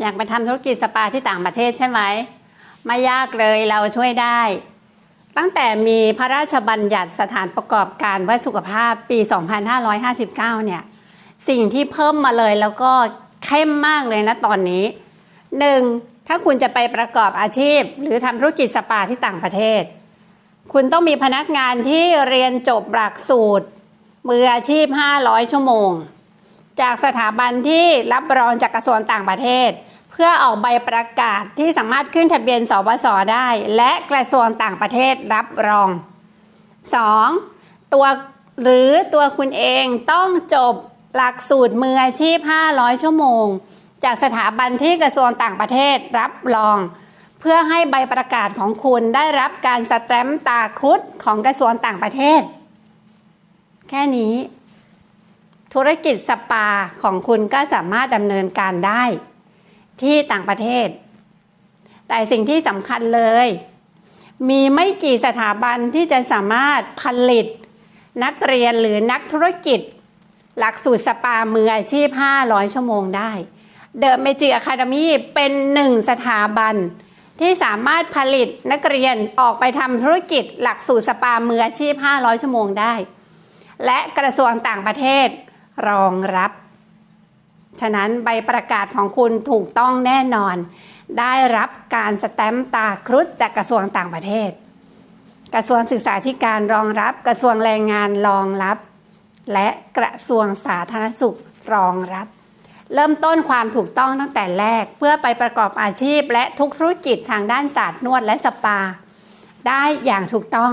อยากไปทำธุรกิจสปาที่ต่างประเทศใช่ไหมไม่ยากเลยเราช่วยได้ ตั้งแต่มีพระราชบัญญัติสถานประกอบการเพื่อสุขภาพปี 2559 เนี่ย สิ่งที่เพิ่มมาเลยแล้วก็เข้มมากเลยนะตอนนี้หนึ่งถ้าคุณจะไปประกอบอาชีพ หรือทำธุรกิจสปาที่ต่างประเทศ คุณต้องมีพนักงานที่เรียนจบหลักสูตร มืออาชีพ 500 ชั่วโมง จากสถาบันที่รับรองจากกระทรวงต่างประเทศ เพื่อออกใบประกาศที่สามารถขึ้นทะเบียนสบสได้ และกระทรวงต่างประเทศรับรอง 2. ตัวหรือตัวคุณเองต้องจบหลักสูตรมืออาชีพ 500 ชั่วโมง จากสถาบันที่กระทรวงต่างประเทศรับรอง เพื่อให้ใบประกาศของคุณได้รับการสแตมป์ตาครุฑของกระทรวงต่างประเทศ แค่นี้ ธุรกิจสปาของคุณก็สามารถดำเนินการได้ ที่ต่างประเทศ แต่สิ่งที่สำคัญเลย มีไม่กี่สถาบันที่จะสามารถผลิต นักเรียนหรือนักธุรกิจ หลักสูตรสปามืออาชีพ 500 ชั่วโมงได้เดอะเมจิอะคาเดมีเป็นหนึ่งสถาบัน ที่สามารถผลิตนักเรียนออกไปทำธุรกิจหลักสูตรสปามืออาชีพ 500 ชั่วโมงได้ และกระทรวงต่างประเทศรองรับ ฉะนั้นใบประกาศของคุณถูกต้องแน่นอน ได้รับการสแตมป์ตาครุฑจากกระทรวงต่างประเทศ กระทรวงศึกษาธิการรองรับ กระทรวงแรงงานรองรับ และกระทรวงสาธารณสุขรองรับ เริ่มต้นความถูกต้องตั้งแต่แรกเพื่อไปประกอบอาชีพ และทุกธุรกิจทางด้านศาสตร์นวดและสปา ได้อย่างถูกต้อง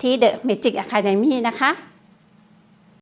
ที่ The Magic Academy นะคะ